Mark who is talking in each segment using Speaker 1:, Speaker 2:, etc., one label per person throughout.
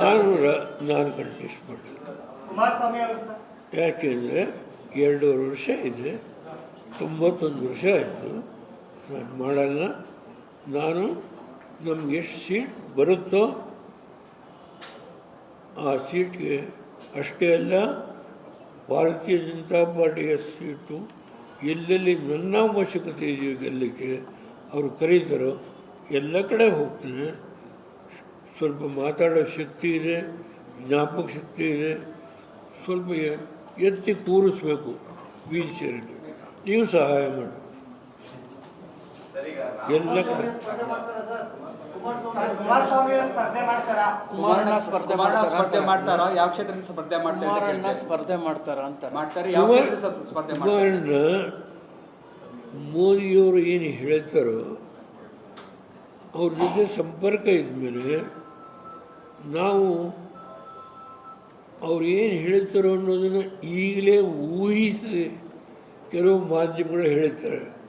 Speaker 1: ನಾನು ನಾನು ಕಂಟೆಸ್ಟ್
Speaker 2: ಮಾಡಿದೆ.
Speaker 1: ಯಾಕೆಂದರೆ ಎರಡೂವರೆ ವರ್ಷ ಇದೆ ತೊಂಬತ್ತೊಂದು ವರ್ಷ ಆಯಿತು. ನಾನು ಮಾಡಲ್ಲ. ನಾನು ನಮ್ಗೆ ಎಷ್ಟು ಸೀಟ್ ಬರುತ್ತೋ ಆ ಸೀಟ್ಗೆ ಅಷ್ಟೇ ಅಲ್ಲ ಭಾರತೀಯ ಜನತಾ ಪಾರ್ಟಿಯ ಸೀಟು ಎಲ್ಲೆಲ್ಲಿ ನನ್ನ ಅವಶ್ಯಕತೆ ಇದೆಯೋ ಗೆಲ್ಲಕ್ಕೆ ಅವರು ಕರೀತಾರೋ ಎಲ್ಲ ಕಡೆ ಹೋಗ್ತೇನೆ. ಸ್ವಲ್ಪ ಮಾತಾಡೋ ಶಕ್ತಿ ಇದೆ ಜ್ಞಾಪಕ ಶಕ್ತಿ ಇದೆ ಸ್ವಲ್ಪ ಎ- ಎತ್ತಿ ಕೂರಿಸ್ಬೇಕು ವೀಲ್ ಚೇರಲ್ಲಿ ನೀವು ಸಹಾಯ ಮಾಡಿ. ಎಲ್ಲ ಕಡೆ.
Speaker 3: ಕುಮಾರಣ್ಣ ಸ್ಪರ್ಧೆ
Speaker 4: ಸ್ಪರ್ಧೆ ಮಾಡ್ತಾರ? ಯಾವ ಕ್ಷೇತ್ರದಿಂದ ಸ್ಪರ್ಧೆ ಮಾಡ್ತಾರೆ ಅಂತ
Speaker 3: ಕುಮಾರಣ್ಣ ಸ್ಪರ್ಧೆ ಮಾಡ್ತಾರ ಅಂತ
Speaker 4: ಮಾಡ್ತಾರೆ ಯಾವ ಕ್ಷೇತ್ರದಿಂದ ಸ್ಪರ್ಧೆ ಮಾಡ್ತಾರೆ?
Speaker 1: ಕುಮಾರಣ್ಣ ಮೋದಿಯವರು ಏನು ಹೇಳ್ತಾರೋ ಅವ್ರ ಜೊತೆ ಸಂಪರ್ಕ ಇದ್ಮೇಲೆ ನಾವು ಅವ್ರು ಏನು ಹೇಳ್ತಾರೋ ಅನ್ನೋದನ್ನು ಈಗಲೇ ಊಹಿಸಿ ಕೆಲವು ಮಾಧ್ಯಮಗಳು ಹೇಳ್ತಾರೆ.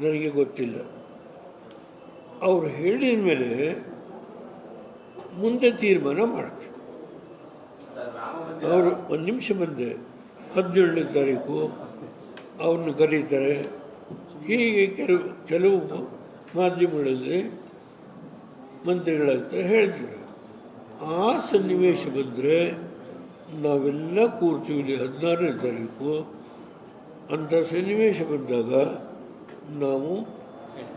Speaker 1: ನನಗೆ ಗೊತ್ತಿಲ್ಲ. ಅವ್ರು ಹೇಳಿದ ಮೇಲೆ ಮುಂದೆ ತೀರ್ಮಾನ ಮಾಡ್ತಾರೆ. ಅವರು ಒಂದು ನಿಮಿಷ ಬಂದರೆ ಹದಿನೇಳನೇ ತಾರೀಕು ಅವ್ರನ್ನ ಕರೀತಾರೆ. ಹೀಗೆ ಕೆಲವು ಕೆಲವು ಮಾಧ್ಯಮಗಳಲ್ಲಿ ಮಂತ್ರಿಗಳಂತ ಹೇಳ್ತಾರೆ. ಆ ಸನ್ನಿವೇಶ ಬಂದರೆ ನಾವೆಲ್ಲ ಕೂರ್ತೀವಿ ಇಲ್ಲಿ ಹದಿನಾರನೇ ತಾರೀಕು ಅಂಥ ಸನ್ನಿವೇಶ ಬಂದಾಗ ನಾವು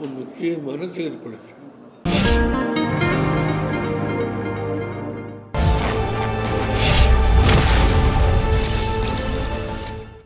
Speaker 1: ಒಂದು ತೀರ್ಮಾನ ತೆಗೆದುಕೊಳ್ತೀವಿ